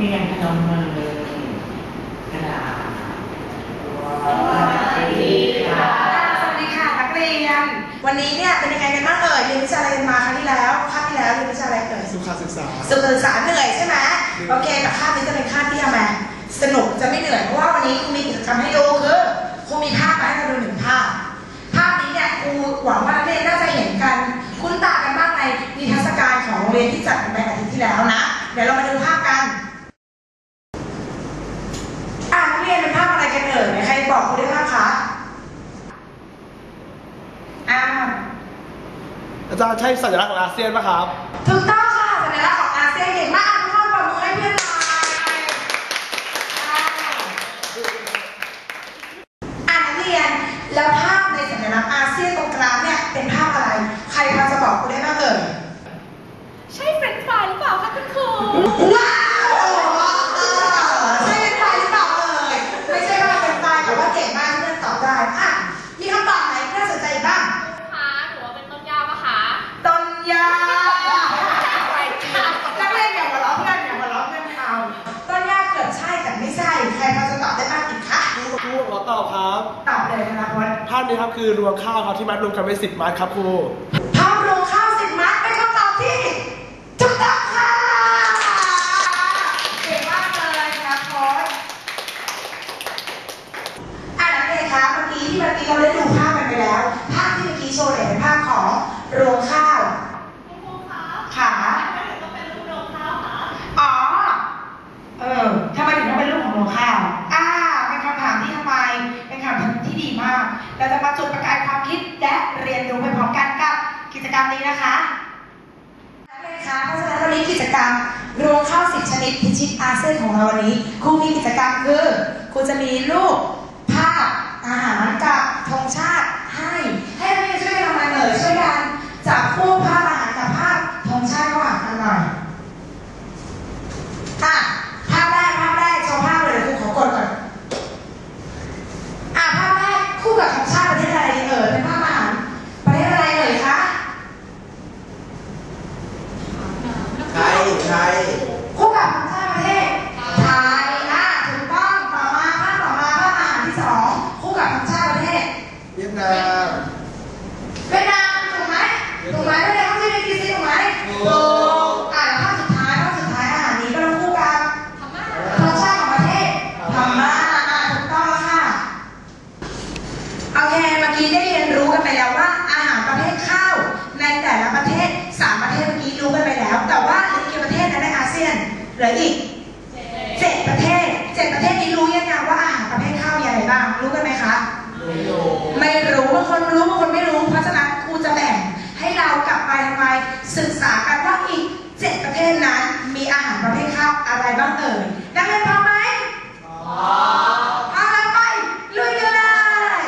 รียนพนมมือกระดาษสวัสดีค่ะสวัสดีค่ะนักเรียน วันนี้เนี่ยเป็นยังไงกันบ้างเอ่ยเรียนวิชาอะไรกันมาครั้งที่แล้วคาบที่แล้วเรียนวิชาอะไรเอ่ยสุขศึกษาสุขศึกษาเหนื่อยใช่ไหมโอเคแต่คาบนี้จะเป็นคาบที่ทำไมสนุกจะไม่เหนื่อยเพราะว่าวันนี้ครูมีกิจกรรมให้ดูคือครูมีภาพมาให้เราดูหนึ่งภาพ ภาพนี้เนี่ยครูหวังว่านักเรียนน่าจะเห็นกัน คุ้นตากันบ้างในนิทรรศการของโรงเรียนที่จัดกันไปอาทิตย์ที่แล้วนะ เดี๋ยวเรามาดูภาพกัน อ่านักเรียนเป็นภาพอะไรกันเอ่ยไหนใครบอกครูได้บ้างคะอ่า อาจารย์ใช่สัญลักษณ์ของอาเซียนไหมครับ ถูกต้องค่ะสัญลักษณ์ของอาเซียนเก่งมากทุกคนปรบมือให้เพื่อนหน่อยอ่าอ่านักเรียนแล้วภาพในสัญลักษณ์อาเซียนตรงกลางเนี่ยเป็นภาพ ตอบครับตอบเลยนะคะพจน์ภาพนี้ครับคือรวงข้าวครับที่มัดรวมกันเป็นสิบมัดครับครู ภาพรวมข้าวสิบมัดเป็นคำตอบที่ถูกต้องค่ะเก่งมากเลยครับพจน์อะนักเรียนคะเมื่อกี้ที่เมื่อกี้เราได้ดูภาพกันไปแล้ว ภาพที่เมื่อกี้โชว์เนี่ยเป็นภาพของรวงข้าว คุณครูคะ ขา ทำไมถึงต้องเป็นรูปโรงข้าวคะ อ๋อ เออทำไมถึงต้องเป็นรูปของโรงข้าว อ่า เป็นคำถามที่ทำไม เป็นคำถามที่ดีมาก เราจะมาจุดประกายความคิดและเรียนรู้ไปพร้อมกันกับ กรรมนี้นะคะเรียคะเพราะฉะนั้นวันนี้กิจกรรมรวมข้าวสิบชนิดพิชิตอาเซียนของเราวันนี้ครูมีกิจกรรมคือครูจะมีรูปภาพอาหารกับธงชาติให้ให้นักเรียนช่วยกันทำอะไรเอ่ยช่วยกันจับคู่ภาพอาหารกับภาพธงชาติระหว่างกันหน่อย อะภาพแรกภาพแรกโชว์ภาพเลยเดี๋ยวครูขอกดก่อน อะภาพแรกคู่กับของชาติประเทศอะไรดีเอ่ยเป็นภาพอาหารประเทศอะไรเอ่ยคะ ไทยไทย คู่กับของชาติประเทศไทยอะถูกต้องต่อมาภาพต่อมาภาพอาหารที่สองคู่ กับของชาติประเทศเวียดนามเวียดนามถูกไหมถูกไหมไม่ได้เขาชื่อในทีซีถูกไหมถูกอะแล้วภาพสุดท้ายภาพสุดท้ายอาหารนี้ก็ต้องคู่กับพม่ารสชาติของประเทศพม่าอะถูกต้องแล้วค่ะโอเคเมื่อกี้ได้เรียนรู้กันไปแล้วว่า อาหารประเภทข้าวในแต่ละประเทศสามประเทศเมื่อกี้รู้กันไปแล้ว แต่ว่าเหลืออีกกี่ประเทศนะในอาเซียนเหลืออีกเจ็ดประเทศเจ็ดประเทศนี้รู้ยังไงว่า บ้าง รู้กันไหมคะ ไม่รู้บางคนรู้บางคนไม่รู้ เพราะฉะนั้นครูจะแบ่งให้เรากลับไปทำไมศึกษากันว่าอีกเจ็ดประเทศนั้น มีอาหารประเภทข้าวอะไรบ้างเอ่ยนักเรียนพร้อมไหมพร้อมเอาละไปลุยกันเลย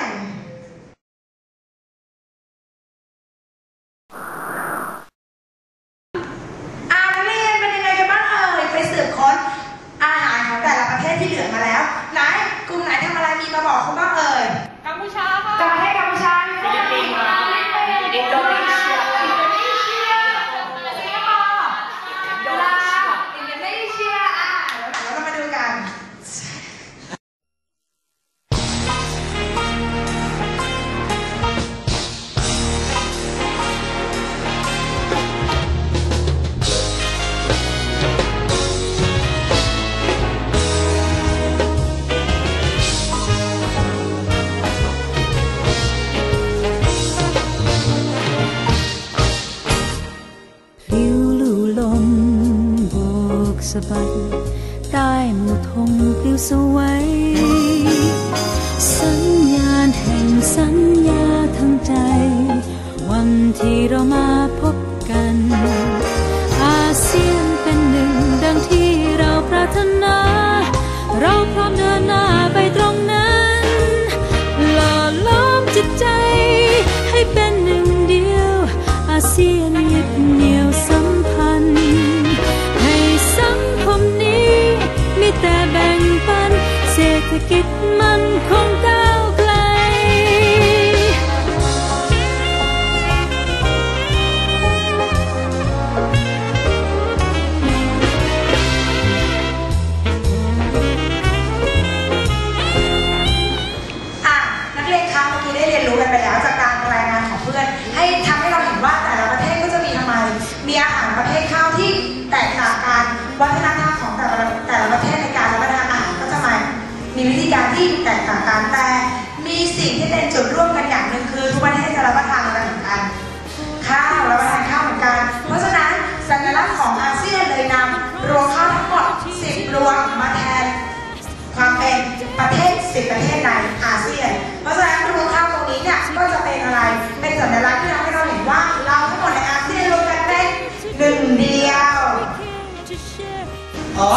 อ่านักเรียนเป็นยังไงกันบ้างเอ่ยไปสืบค้นอาหารของแต่ละประเทศที่เหลือมาแล้ว ไหนกลุ่มไหนทำอะไร มีะบัดใต้หมู่ธงปลิวสวย สัญญาณแห่งสัญญาทั้งใจ วันที่เรามา กิจมันคง ส่วนร่วมกันอย่างหนึ่งคือ ทุกประเทศจะรับประทานอะไรเหมือนกันข้าวรับประทานข้าวเหมือนกัน เพราะฉะนั้นสัญลักษณ์ของอาเซียนเลยนำรวมข้าวทั้งหมด 10 รวมมาแทน ความเป็นประเทศ 10 ประเทศในอาเซียน เพราะฉะนั้นรวมข้าวตรงนี้เนี่ยก็จะเป็นอะไรเป็นสัญลักษณ์ที่ทำให้เราเห็นว่าเราทั้งหมดในอาเซียนรวมกันเป็นหนึ่งเดียว อ๋อ